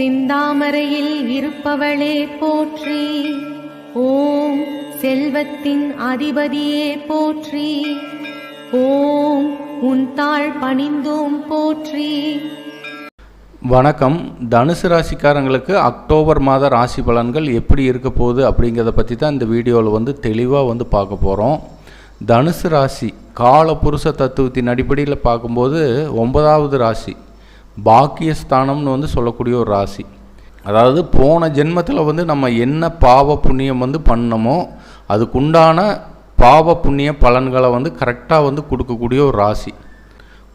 சிந்தாமரையில் இருப்பவளே போற்றி. ஓம் செல்வத்தின் அதிபதியே போற்றி. ஓம் உன் தாழ் பணிந்தோம் போற்றி. வணக்கம். தனுசு ராசிக்காரங்களுக்கு அக்டோபர் மாத ராசி பலன்கள் எப்படி இருக்க போகுது அப்படிங்கிறத பற்றி தான் இந்த வீடியோவில் வந்து தெளிவாக வந்து பார்க்க போகிறோம் தனுசு ராசி கால புருஷ தத்துவத்தின் அடிப்படையில் பார்க்கும்போது ஒன்பதாவது ராசி பாக்கியஸ்தானம்னு வந்து சொல்லக்கூடிய ஒரு ராசி. அதாவது போன ஜென்மத்தில் வந்து நம்ம என்ன பாவ புண்ணியம் வந்து பண்ணமோ அதுக்குண்டான பாவ புண்ணிய பலன்களை வந்து கரெக்டாக வந்து கொடுக்கக்கூடிய ஒரு ராசி.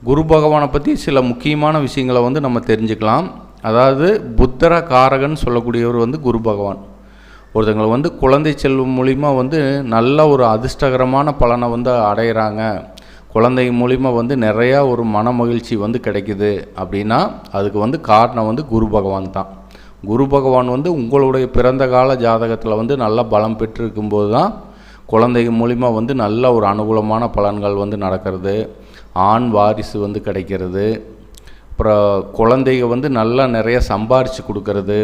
குரு பகவானை பற்றி சில முக்கியமான விஷயங்களை வந்து நம்ம தெரிஞ்சுக்கலாம். அதாவது புத்தர காரகன் சொல்லக்கூடியவர் வந்து குரு பகவான். ஒருத்தங்களை வந்து குழந்தை செல்வம் மூலிமா வந்து நல்ல ஒரு அதிர்ஷ்டகரமான பலனை வந்து அடையிறாங்க. குழந்தை மூலிமா வந்து நிறையா ஒரு மன மகிழ்ச்சி வந்து கிடைக்குது அப்படின்னா அதுக்கு வந்து காரணம் வந்து குரு பகவான் தான். குரு பகவான் வந்து உங்களுடைய பிறந்த கால ஜாதகத்தில் வந்து நல்ல பலம் பெற்றிருக்கும்போது தான் குழந்தை மூலிமா வந்து நல்ல ஒரு அனுகூலமான பலன்கள் வந்து நடக்கிறது. ஆண் வாரிசு வந்து கிடைக்கிறது. அப்புறம் குழந்தைங்க வந்து நல்லா நிறைய சம்பாரித்து கொடுக்கறது.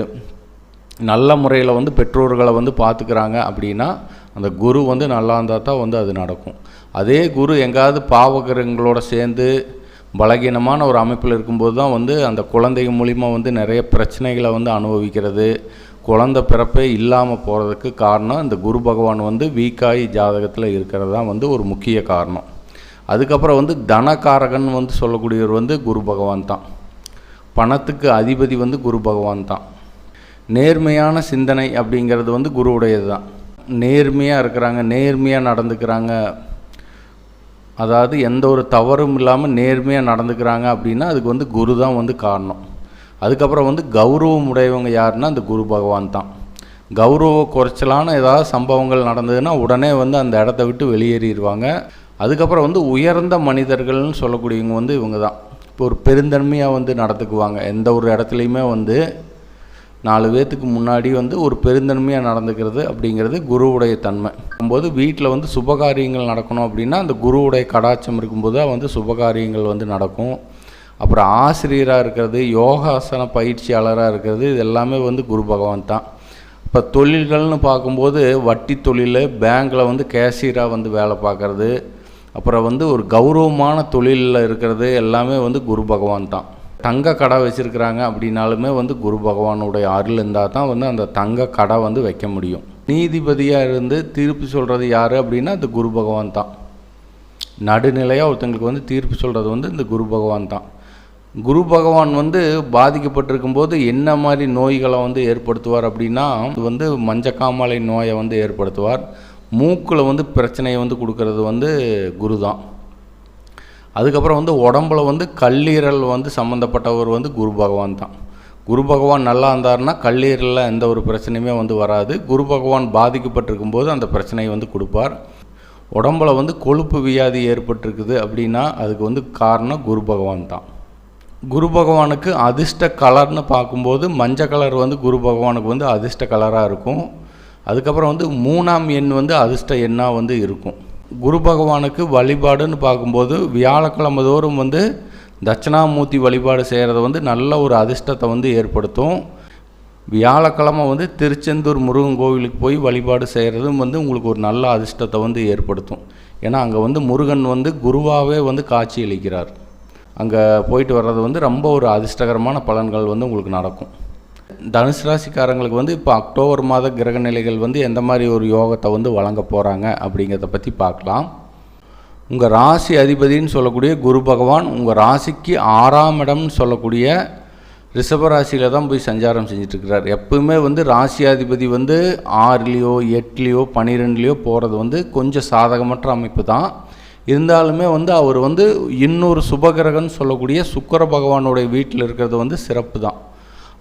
நல்ல முறையில் வந்து பெற்றோர்களை வந்து பார்த்துக்கிறாங்க அப்படின்னா அந்த குரு வந்து நல்லா இருந்தால் தான் வந்து அது நடக்கும். அதே குரு எங்காவது பாவகரங்களோட சேர்ந்து பலகீனமான ஒரு அமைப்பில் இருக்கும்போது தான் வந்து அந்த குழந்தைங்க மூலிமா வந்து நிறைய பிரச்சனைகளை வந்து அனுபவிக்கிறது. குழந்தை பிறப்பே இல்லாமல் போகிறதுக்கு காரணம் இந்த குரு பகவான் வந்து வீக்காய் ஜாதகத்தில் இருக்கிறது தான் வந்து ஒரு முக்கிய காரணம். அதுக்கப்புறம் வந்து தனகாரகன் வந்து சொல்லக்கூடியவர் வந்து குரு பகவான் தான். பணத்துக்கு அதிபதி வந்து குரு பகவான் தான். நேர்மையான சிந்தனை அப்படிங்கிறது வந்து குருவுடையது தான். நேர்மையாக இருக்கிறாங்க நேர்மையாக நடந்துக்கிறாங்க அதாவது எந்த ஒரு தவறும் இல்லாமல் நேர்மையாக நடந்துக்கிறாங்க அப்படின்னா அதுக்கு வந்து குரு தான் வந்து காரணம். அதுக்கப்புறம் வந்து கௌரவம் உடையவங்க யாருன்னா அந்த குரு பகவான் தான். கௌரவ குறைச்சலான ஏதாவது சம்பவங்கள் நடந்ததுன்னா உடனே வந்து அந்த இடத்த விட்டு வெளியேறிடுவாங்க. அதுக்கப்புறம் வந்து உயர்ந்த மனிதர்கள்னு சொல்லக்கூடியவங்க வந்து இவங்க தான். இப்போ ஒரு பெருந்தன்மையாக வந்து நடத்துக்குவாங்க எந்த ஒரு இடத்துலையுமே வந்து நாலு பேர்த்துக்கு முன்னாடி வந்து ஒரு பெருந்தன்மையாக நடந்துக்கிறது அப்படிங்கிறது குருவுடைய தன்மை. போது வீட்டில் வந்து சுபகாரியங்கள் நடக்கணும் அப்படின்னா அந்த குருவுடைய கடாட்சம் இருக்கும்போது தான் வந்து சுபகாரியங்கள் வந்து நடக்கும். அப்புறம் ஆசிரியராக இருக்கிறது யோகாசன பயிற்சியாளராக இருக்கிறது இது எல்லாமே வந்து குரு பகவான் தான். இப்போ தொழில்கள்னு பார்க்கும்போது வட்டி தொழில் பேங்க்கில் வந்து கேஷியராக வந்து வேலை பார்க்குறது. அப்புறம் வந்து ஒரு கௌரவமான தொழிலில் இருக்கிறது எல்லாமே வந்து குரு பகவான் தான். தங்க கடை வச்சுருக்கிறாங்க அப்படின்னாலுமே வந்து குரு பகவானுடைய அருள் இருந்தால் தான் வந்து அந்த தங்க கடை வந்து வைக்க முடியும். நீதிபதியாக இருந்து தீர்ப்பு சொல்கிறது யார் அப்படின்னா அந்த குரு பகவான் தான். நடுநிலையாக ஒருத்தங்களுக்கு வந்து தீர்ப்பு சொல்கிறது வந்து இந்த குரு பகவான் தான். குரு பகவான் வந்து பாதிக்கப்பட்டிருக்கும் போது என்ன மாதிரி நோய்களை வந்து ஏற்படுத்துவார் அப்படின்னா இது வந்து மஞ்சக்காமலை நோயை வந்து ஏற்படுத்துவார். மூக்கில் வந்து பிரச்சனையை வந்து கொடுக்கறது வந்து குரு தான். அதுக்கப்புறம் வந்து உடம்புல வந்து கல்லீரல் வந்து சம்மந்தப்பட்டவர் வந்து குரு பகவான் தான். குரு பகவான் நல்லா இருந்தாருன்னா கல்லீரலில் எந்த ஒரு பிரச்சனையுமே வந்து வராது. குரு பகவான் பாதிக்கப்பட்டிருக்கும் போது அந்த பிரச்சனையை வந்து கொடுப்பார். உடம்புல வந்து கொழுப்பு வியாதி ஏற்பட்டிருக்குது அப்படின்னா அதுக்கு வந்து காரணம் குரு பகவான் தான். குரு பகவானுக்கு அதிர்ஷ்ட கலர்னு பார்க்கும்போது மஞ்சள் கலர் வந்து குரு பகவானுக்கு வந்து அதிர்ஷ்ட கலராக இருக்கும். அதுக்கப்புறம் வந்து மூணாம் எண் வந்து அதிர்ஷ்ட எண்ணாக வந்து இருக்கும். குரு பகவானுக்கு வழிபாடுன்னு பார்க்கும்போது வியாழக்கிழமை தோறும் வந்து தட்சிணாமூர்த்தி வழிபாடு செய்கிறது வந்து நல்ல ஒரு அதிர்ஷ்டத்தை வந்து ஏற்படுத்தும். வியாழக்கிழமை வந்து திருச்செந்தூர் முருகன் கோவிலுக்கு போய் வழிபாடு செய்கிறதும் வந்து உங்களுக்கு ஒரு நல்ல அதிர்ஷ்டத்தை வந்து ஏற்படுத்தும். ஏன்னா அங்கே வந்து முருகன் வந்து குருவாகவே வந்து காட்சி அளிக்கிறார். அங்கே போயிட்டு வர்றது வந்து ரொம்ப ஒரு அதிர்ஷ்டகரமான பலன்கள் வந்து உங்களுக்கு நடக்கும். தனுசு ராசிக்காரங்களுக்கு வந்து இப்போ அக்டோபர் மாத கிரக நிலைகள் வந்து எந்த மாதிரி ஒரு யோகத்தை வந்து வழங்க போகிறாங்க அப்படிங்கிறத பற்றி பார்க்கலாம். உங்கள் ராசி அதிபதின்னு சொல்லக்கூடிய குரு பகவான் உங்கள் ராசிக்கு ஆறாம் இடம்னு சொல்லக்கூடிய ரிஷபராசியில் தான் போய் சஞ்சாரம் செஞ்சிட்ருக்கிறார். எப்பவுமே வந்து ராசியாதிபதி வந்து ஆறுலேயோ எட்டுலேயோ பன்னிரெண்டுலேயோ போகிறது வந்து கொஞ்சம் சாதகமற்ற அமைப்பு தான். இருந்தாலுமே வந்து அவர் வந்து இன்னொரு சுபகிரகன்னு சொல்லக்கூடிய சுக்கர பகவானுடைய வீட்டில் இருக்கிறது வந்து சிறப்பு தான்.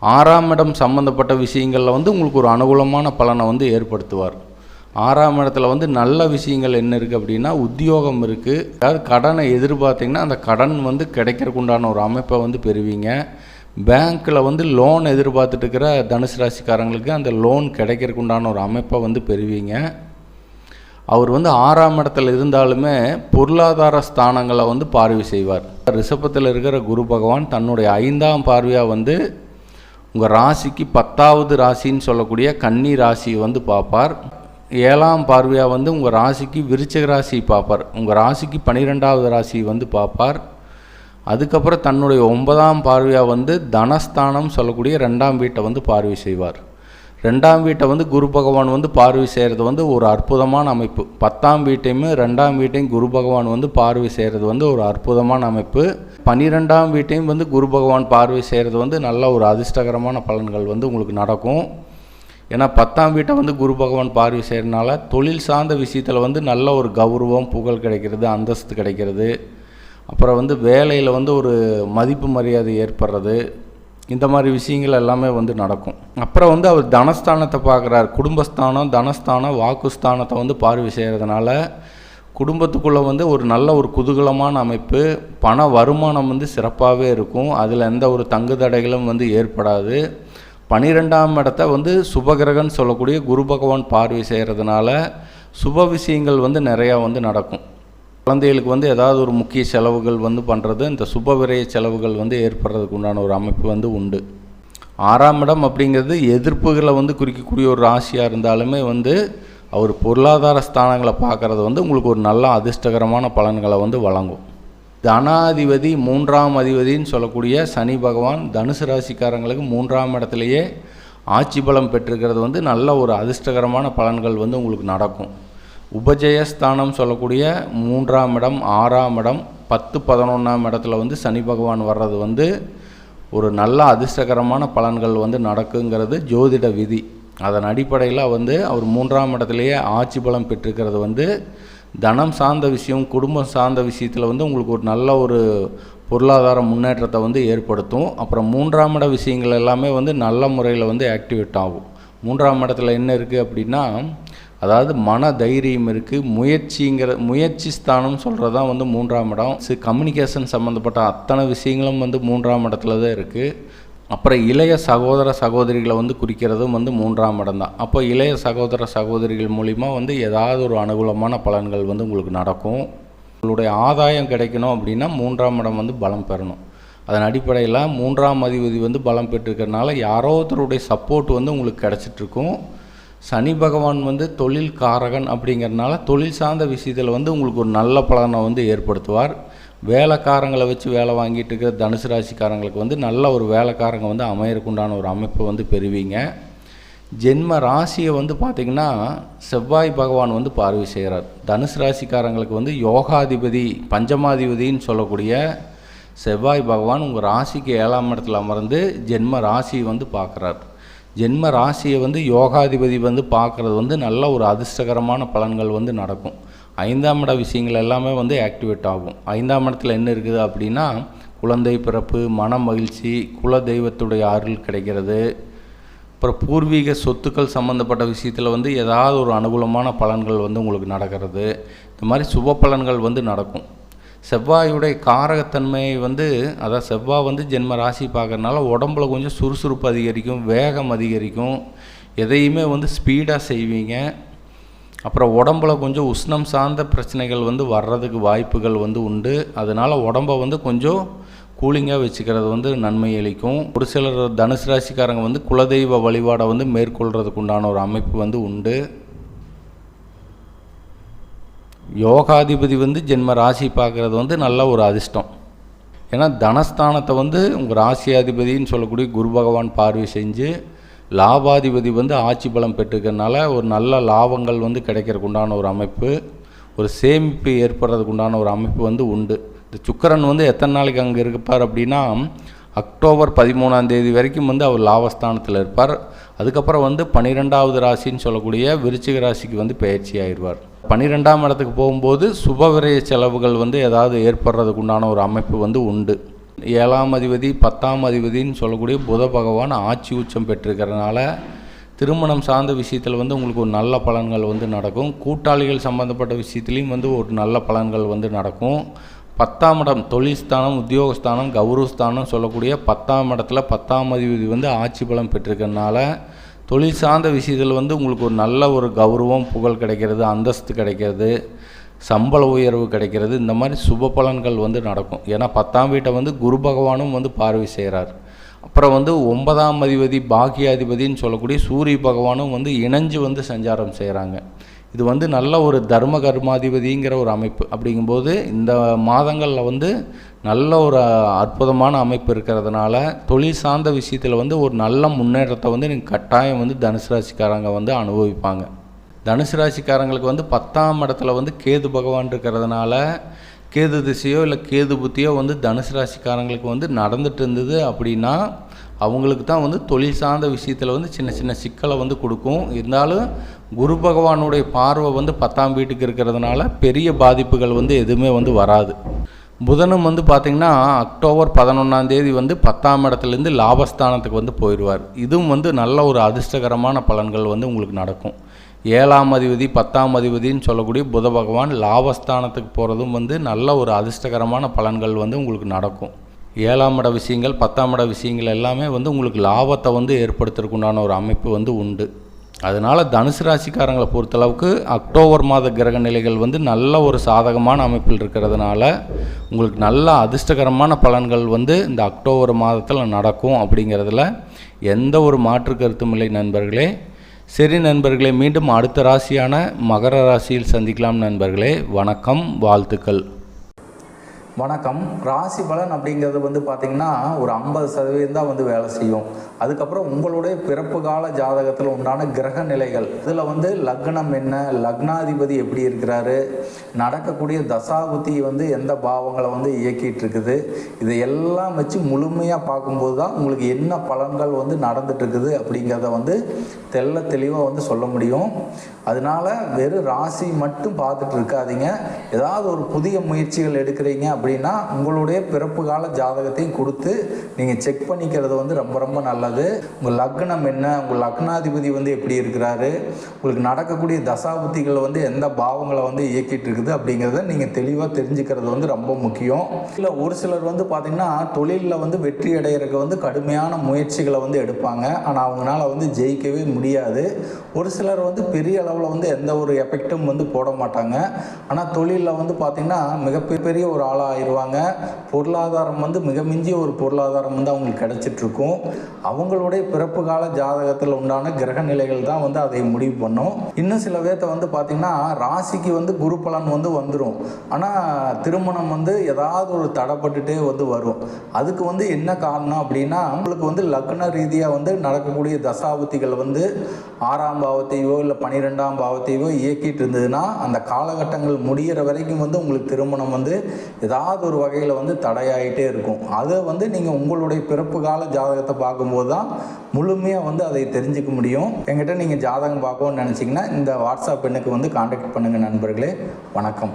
ஆறாம் இடம் சம்மந்தப்பட்ட விஷயங்களில் வந்து உங்களுக்கு ஒரு அனுகூலமான பலனை வந்து ஏற்படுத்துவார். ஆறாம் இடத்துல வந்து நல்ல விஷயங்கள் என்ன இருக்குது அப்படின்னா உத்தியோகம் இருக்குது அதாவது கடனை எதிர்பார்த்திங்கன்னா அந்த கடன் வந்து கிடைக்கிறக்குண்டான ஒரு அமைப்பை வந்து பெறுவீங்க. பேங்க்கில் வந்து லோன் எதிர்பார்த்துட்டு இருக்கிற தனுசு ராசிக்காரங்களுக்கு அந்த லோன் கிடைக்கிறதுக்கு உண்டான ஒரு அமைப்பை வந்து பெறுவீங்க. அவர் வந்து ஆறாம் இடத்துல இருந்தாலுமே பொருளாதார ஸ்தானங்களை வந்து பார்வை செய்வார். ரிஷபத்தில் இருக்கிற குரு பகவான் தன்னுடைய ஐந்தாம் பார்வையாக வந்து உங்கள் ராசிக்கு பத்தாவது ராசின்னு சொல்லக்கூடிய கன்னி ராசி வந்து பார்ப்பார். ஏழாம் பார்வையாக வந்து உங்கள் ராசிக்கு விருச்சக ராசி பார்ப்பார். உங்கள் ராசிக்கு பன்னிரெண்டாவது ராசி வந்து பார்ப்பார். அதுக்கப்புறம் தன்னுடைய ஒன்பதாம் பார்வையாக வந்து தனஸ்தானம் சொல்லக்கூடிய ரெண்டாம் வீட்டை வந்து பார்வை செய்வார். ரெண்டாம் வீட்டை வந்து குரு பகவான் வந்து பார்வை செய்கிறது வந்து ஒரு அற்புதமான அமைப்பு. பத்தாம் வீட்டையுமே ரெண்டாம் வீட்டையும் குரு பகவான் வந்து பார்வை செய்கிறது வந்து ஒரு அற்புதமான அமைப்பு. பன்னிரெண்டாம் வீட்டையும் வந்து குரு பகவான் பார்வை செய்கிறது வந்து நல்ல ஒரு அதிர்ஷ்டகரமான பலன்கள் வந்து உங்களுக்கு நடக்கும். ஏன்னா பத்தாம் வீட்டை வந்து குரு பகவான் பார்வை செய்கிறனால தொழில் சார்ந்த விஷயத்தில் வந்து நல்ல ஒரு கௌரவம் புகழ் கிடைக்கிறது அந்தஸ்து கிடைக்கிறது. அப்புறம் வந்து வேலையில் வந்து ஒரு மதிப்பு மரியாதை ஏற்படுறது. இந்த மாதிரி விஷயங்கள் எல்லாமே வந்து நடக்கும். அப்புறம் வந்து அவர் தனஸ்தானத்தை பார்க்குறார். குடும்பஸ்தானம் தனஸ்தானம் வாக்குஸ்தானத்தை வந்து பார்வை செய்கிறதுனால குடும்பத்துக்குள்ளே வந்து ஒரு நல்ல ஒரு குதூகலமான அமைப்பு. பண வருமானம் வந்து சிறப்பாகவே இருக்கும். அதில் எந்த ஒரு தங்கு தடைகளும் வந்து ஏற்படாது. பனிரெண்டாம் இடத்த வந்து சுபகிரகன் சொல்லக்கூடிய குரு பகவான் பார்வை செய்கிறதுனால சுப விஷயங்கள் வந்து நிறையா வந்து நடக்கும். குழந்தைகளுக்கு வந்து ஏதாவது ஒரு முக்கிய செலவுகள் வந்து பண்ணுறது இந்த சுப விரய செலவுகள் வந்து ஏற்படுறதுக்கு உண்டான ஒரு அமைப்பு வந்து உண்டு. ஆறாம் இடம் அப்படிங்கிறது எதிர்ப்புகளை வந்து குறிக்கக்கூடிய ஒரு ராசியாக இருந்தாலுமே வந்து அவர் பொருளாதார ஸ்தானங்களை பார்க்குறது வந்து உங்களுக்கு ஒரு நல்ல அதிர்ஷ்டகரமான பலன்களை வந்து வழங்கும். தனாதிபதி மூன்றாம் அதிபதின்னு சொல்லக்கூடிய சனி பகவான் தனுசு ராசிக்காரங்களுக்கு மூன்றாம் இடத்துலையே ஆட்சி பலம் பெற்றிருக்கிறது வந்து நல்ல ஒரு அதிர்ஷ்டகரமான பலன்கள் வந்து உங்களுக்கு நடக்கும். உபஜயஸ்தானம் சொல்லக்கூடிய மூன்றாம் இடம் ஆறாம் இடம் பத்து பதினொன்றாம் இடத்துல வந்து சனி பகவான் வர்றது வந்து ஒரு நல்ல அதிர்ஷ்டகரமான பலன்கள் வந்து நடக்குங்கிறது ஜோதிட விதி. அதன் அடிப்படையில் வந்து அவர் மூன்றாம் இடத்துலையே ஆட்சி பலம் பெற்றிருக்கிறது வந்து தனம் சார்ந்த விஷயம் குடும்பம் சார்ந்த விஷயத்தில் வந்து உங்களுக்கு ஒரு நல்ல ஒரு பொருளாதார முன்னேற்றத்தை வந்து ஏற்படுத்தும். அப்புறம் மூன்றாம் இட விஷயங்கள் எல்லாமே வந்து நல்ல முறையில் வந்து ஆக்டிவேட் ஆகும். மூன்றாம் இடத்துல என்ன இருக்குது அப்படின்னா அதாவது மன தைரியம் இருக்குது முயற்சிங்கிற முயற்சி ஸ்தானம் சொல்கிறது தான் வந்து மூன்றாம் இடம். கம்யூனிகேஷன் சம்மந்தப்பட்ட அத்தனை விஷயங்களும் வந்து மூன்றாம் இடத்துல தான் இருக்குது அப்புறம் இளைய சகோதர சகோதரிகளை வந்து குறிக்கிறதும் வந்து மூன்றாம் இடம் தான் அப்போ இளைய சகோதர சகோதரிகள் மூலிமா வந்து ஏதாவது ஒரு அனுகூலமான பலன்கள் வந்து உங்களுக்கு நடக்கும். உங்களுடைய ஆதாயம் கிடைக்கணும் அப்படின்னா மூன்றாம் இடம் வந்து பலம் பெறணும். அதன் அடிப்படையில் மூன்றாம் அதிபதி வந்து பலம் பெற்றிருக்கிறதுனால யாரோ ஒருத்தருடைய சப்போர்ட் வந்து உங்களுக்கு கிடச்சிட்ருக்கும். சனி பகவான் வந்து தொழில் காரகன் அப்படிங்கிறதுனால தொழில் சார்ந்த விஷயத்தில் வந்து உங்களுக்கு ஒரு நல்ல பலனை வந்து ஏற்படுத்துவார். வேலைக்காரங்களை வச்சு வேலை வாங்கிட்டு இருக்கிற தனுசு ராசிக்காரங்களுக்கு வந்து நல்ல ஒரு வேலைக்காரங்க வந்து அமையறக்குண்டான ஒரு அமைப்பை வந்து பெறுவீங்க. ஜென்ம ராசியை வந்து பார்த்திங்கன்னா செவ்வாய் பகவான் வந்து பார்வை செய்கிறார். தனுசு ராசிக்காரங்களுக்கு வந்து யோகாதிபதி பஞ்சமாதிபதின்னு சொல்லக்கூடிய செவ்வாய் பகவான் உங்கள் ராசிக்கு ஏழாம் இடத்துல அமர்ந்து ஜென்ம ராசியை வந்து பார்க்குறார். ஜென்ம ராசியை வந்து யோகாதிபதி வந்து பார்க்குறது வந்து நல்ல ஒரு அதிர்ஷ்டகரமான பலன்கள் வந்து நடக்கும். ஐந்தாம் இட விஷயங்கள் எல்லாமே வந்து ஆக்டிவேட் ஆகும். ஐந்தாம் இடத்துல என்ன இருக்குது அப்படின்னா குழந்தை பிறப்பு மன மகிழ்ச்சி குல தெய்வத்துடைய அருள் கிடைக்கிறது. அப்புறம் பூர்வீக சொத்துக்கள் சம்மந்தப்பட்ட விஷயத்தில் வந்து ஏதாவது ஒரு அனுகூலமான பலன்கள் வந்து உங்களுக்கு நடக்கிறது. இந்த மாதிரி சுப பலன்கள் வந்து நடக்கும். செவ்வாயுடைய காரகத்தன்மையை வந்து அதாவது செவ்வாய் வந்து ஜென்ம ராசி பார்க்குறதுனால உடம்புல கொஞ்சம் சுறுசுறுப்பு அதிகரிக்கும் வேகம் அதிகரிக்கும். எதையுமே வந்து ஸ்பீடாக செய்வீங்க. அப்புறம் உடம்புல கொஞ்சம் உஷ்ணம் சார்ந்த பிரச்சனைகள் வந்து வர்றதுக்கு வாய்ப்புகள் வந்து உண்டு. அதனால் உடம்பை வந்து கொஞ்சம் கூலிங்காக வச்சுக்கிறது வந்து நன்மை அளிக்கும். ஒரு சிலர் தனுசு ராசிக்காரங்க வந்து குலதெய்வ வழிபாடை வந்து மேற்கொள்கிறதுக்கு உண்டான ஒரு அமைப்பு வந்து உண்டு. யோகாதிபதி வந்து ஜென்ம ராசி பார்க்குறது வந்து நல்ல ஒரு அதிர்ஷ்டம். ஏன்னா தனஸ்தானத்தை வந்து உங்கள் ராசியாதிபதின்னு சொல்லக்கூடிய குரு பகவான் பார்வை செஞ்சு லாபாதிபதி வந்து ஆட்சி பலம் பெற்றுக்கிறனால ஒரு நல்ல லாபங்கள் வந்து கிடைக்கிறதுக்கு உண்டான ஒரு அமைப்பு ஒரு சேமிப்பு ஏற்படுறதுக்கு உண்டான ஒரு அமைப்பு வந்து உண்டு. இந்த சுக்கரன் வந்து எத்தனை நாளைக்கு அங்கே இருப்பார் அப்படின்னா அக்டோபர் பதிமூணாம் தேதி வரைக்கும் வந்து அவர் லாபஸ்தானத்தில் இருப்பார். அதுக்கப்புறம் வந்து பன்னிரெண்டாவது ராசின்னு சொல்லக்கூடிய விருச்சிக ராசிக்கு வந்து பயிற்சி ஆயிடுவார். பன்னிரெண்டாம் இடத்துக்கு போகும்போது சுபவிரய செலவுகள் வந்து ஏதாவது ஏற்படுறதுக்கு உண்டான ஒரு அமைப்பு வந்து உண்டு. ஏழாம் அதிபதி பத்தாம் அதிபதின்னு சொல்லக்கூடிய புத பகவான் ஆட்சி உச்சம் பெற்றிருக்கிறதுனால திருமணம் சார்ந்த விஷயத்தில் வந்து உங்களுக்கு ஒரு நல்ல பலன்கள் வந்து நடக்கும். கூட்டாளிகள் சம்மந்தப்பட்ட விஷயத்துலேயும் வந்து ஒரு நல்ல பலன்கள் வந்து நடக்கும். பத்தாம் இடம் தொழில் ஸ்தானம் உத்தியோகஸ்தானம் கௌரவஸ்தானம் சொல்லக்கூடிய பத்தாம் இடத்துல பத்தாம் அதிபதி வந்து ஆட்சி பலம் பெற்றிருக்கிறதுனால தொழில் சார்ந்த விஷயத்தில் வந்து உங்களுக்கு ஒரு நல்ல ஒரு கௌரவம் புகழ் கிடைக்கிறது அந்தஸ்து கிடைக்கிறது. சம்பள உயர்வு கிடைக்கிறது. இந்த மாதிரி சுப பலன்கள் வந்து நடக்கும். ஏன்னா பத்தாம் வீட்டை வந்து குரு பகவானும் வந்து பார்வை செய்கிறார் அப்புறம் வந்து ஒன்பதாம் அதிபதி பாக்கியாதிபதின்னு சொல்லக்கூடிய சூரிய பகவானும் வந்து இணைஞ்சு வந்து சஞ்சாரம் செய்கிறாங்க இது வந்து நல்ல ஒரு தர்ம கர்மாதிபதிங்கிற ஒரு அமைப்பு. அப்படிங்கும்போது இந்த மாதங்களில் வந்து நல்ல ஒரு அற்புதமான அமைப்பு இருக்கிறதுனால தொழில் சார்ந்த விஷயத்தில் வந்து ஒரு நல்ல முன்னேற்றத்தை வந்து நீங்கள் கட்டாயம் வந்து தனுசு ராசிக்காரங்க வந்து அனுபவிப்பாங்க. தனுசு ராசிக்காரங்களுக்கு வந்து பத்தாம் இடத்துல வந்து கேது பகவான் இருக்கிறதுனால கேது திசையோ இல்லை கேது புத்தியோ வந்து தனுசு ராசிக்காரங்களுக்கு வந்து நடந்துட்டு இருந்தது அப்படின்னா அவங்களுக்கு தான் வந்து தொழில் சார்ந்த விஷயத்தில் வந்து சின்ன சின்ன சிக்கலை வந்து கொடுக்கும். இருந்தாலும் குரு பகவானுடைய பார்வை வந்து பத்தாம் வீட்டுக்கு இருக்கிறதுனால பெரிய பாதிப்புகள் வந்து எதுவுமே வந்து வராது. புதனும் வந்து பார்த்திங்கன்னா அக்டோபர் பதினொன்றாந்தேதி வந்து பத்தாம் இடத்துலேருந்து லாபஸ்தானத்துக்கு வந்து போயிடுவார். இதுவும் வந்து நல்ல ஒரு அதிர்ஷ்டகரமான பலன்கள் வந்து உங்களுக்கு நடக்கும். ஏழாம் அதிபதி பத்தாம் அதிபதின்னு சொல்லக்கூடிய புத பகவான் லாபஸ்தானத்துக்கு போகிறதும் வந்து நல்ல ஒரு அதிர்ஷ்டகரமான பலன்கள் வந்து உங்களுக்கு நடக்கும். ஏழாம் இட விஷயங்கள் பத்தாம் இட விஷயங்கள் எல்லாமே வந்து உங்களுக்கு லாபத்தை வந்து ஏற்படுத்துறதுக்குண்டான ஒரு அமைப்பு வந்து உண்டு. அதனால் தனுசு ராசிக்காரங்களை பொறுத்தளவுக்கு அக்டோபர் மாத கிரக நிலைகள் வந்து நல்ல ஒரு சாதகமான அமைப்பில் இருக்கிறதுனால உங்களுக்கு நல்ல அதிர்ஷ்டகரமான பலன்கள் வந்து இந்த அக்டோபர் மாதத்தில் நடக்கும் அப்படிங்கிறதுல எந்த ஒரு மாற்று கருத்தும் இல்லை நண்பர்களே. சரி நண்பர்களே மீண்டும் அடுத்த ராசியான மகர ராசியில் சந்திக்கலாம் நண்பர்களே. வணக்கம் வாழ்த்துக்கள். வணக்கம். ராசி பலன் அப்படிங்கிறது வந்து பார்த்திங்கன்னா ஒரு ஐம்பது சதவீதம் தான் வந்து வேலை செய்யும். அதுக்கப்புறம் உங்களுடைய பிறப்பு கால ஜாதகத்தில் உண்டான கிரக நிலைகள். இதில் வந்து லக்னம் என்ன? லக்னாதிபதி எப்படி இருக்கிறாரு? நடக்கக்கூடிய தசாபுத்தி வந்து எந்த பாவங்களை வந்து இயக்கிட்டு இருக்குது இதை எல்லாம் வச்சு முழுமையாக பார்க்கும்போது தான் உங்களுக்கு என்ன பலன்கள் வந்து நடந்துட்டுருக்குது அப்படிங்கிறத வந்து தெள்ள தெளிவாக வந்து சொல்ல முடியும். அதனால வெறும் ராசி மட்டும் பார்த்துட்டு இருக்காதீங்க. ஏதாவது ஒரு புதிய முயற்சிகள் எடுக்கிறீங்க அப்படி அப்படின்னா உங்களுடைய பிறப்பு கால ஜாதகத்தையும் கொடுத்து நீங்கள் செக் பண்ணிக்கிறது வந்து ரொம்ப ரொம்ப நல்லது. உங்கள் லக்னம் என்ன? உங்கள் லக்னாதிபதி வந்து எப்படி இருக்கிறாரு? உங்களுக்கு நடக்கக்கூடிய தசாபுத்திகள் வந்து எந்த பாவங்களை வந்து இயக்கிட்டு இருக்குது அப்படிங்கிறத நீங்கள் தெளிவாக தெரிஞ்சுக்கிறது வந்து ரொம்ப முக்கியம். இல்லை ஒரு சிலர் வந்து பார்த்திங்கன்னா தொழிலில் வந்து வெற்றி அடையிறதுக்கு வந்து கடுமையான முயற்சிகளை வந்து எடுப்பாங்க. ஆனால் அவங்களால வந்து ஜெயிக்கவே முடியாது. ஒரு சிலர் வந்து பெரிய அளவில் வந்து எந்த ஒரு எஃபெக்டும் வந்து போட மாட்டாங்க. ஆனால் தொழிலில் வந்து பார்த்திங்கன்னா மிகப்பெரிய ஒரு ஆளாக ஆயிடுவாங்க. பொருளாதாரம் வந்து மிக மிஞ்சிய ஒரு பொருளாதாரம் வந்து அவங்களுக்கு கிடைச்சிட்ருக்கும். அவங்களுடைய பிறப்பு கால ஜாதகத்தில் உண்டான கிரக நிலைகள் தான் வந்து அதை முடிவு பண்ணும். இன்னும் சில பேர்த்த வந்து பார்த்திங்கன்னா ராசிக்கு வந்து குரு பலன் வந்து வந்துடும் ஆனால் திருமணம் வந்து ஏதாவது ஒரு தடைப்பட்டுட்டே வந்து வரும். அதுக்கு வந்து என்ன காரணம் அப்படின்னா அவங்களுக்கு வந்து லக்ன ரீதியாக வந்து நடக்கக்கூடிய தசாபுத்திகள் வந்து ஆறாம் பாவத்தையோ இல்லை பன்னிரெண்டாம் பாவத்தையோ இயக்கிட்டு இருந்ததுன்னா அந்த காலகட்டங்கள் முடிகிற வரைக்கும் வந்து உங்களுக்கு திருமணம் வந்து ஏதாவது ஒரு வகையில் வந்து தடையாயிட்டே இருக்கும். அதை வந்து நீங்கள் உங்களுடைய பிறப்பு கால ஜாதகத்தை பார்க்கும்போது தான் முழுமையாக வந்து அதை தெரிஞ்சுக்க முடியும். என்கிட்ட நீங்கள் ஜாதகம் பார்க்கணும்னு நினச்சிங்கன்னா இந்த வாட்ஸ்அப் எண்ணுக்கு வந்து காண்டாக்ட் பண்ணுங்கள் நண்பர்களே. வணக்கம்.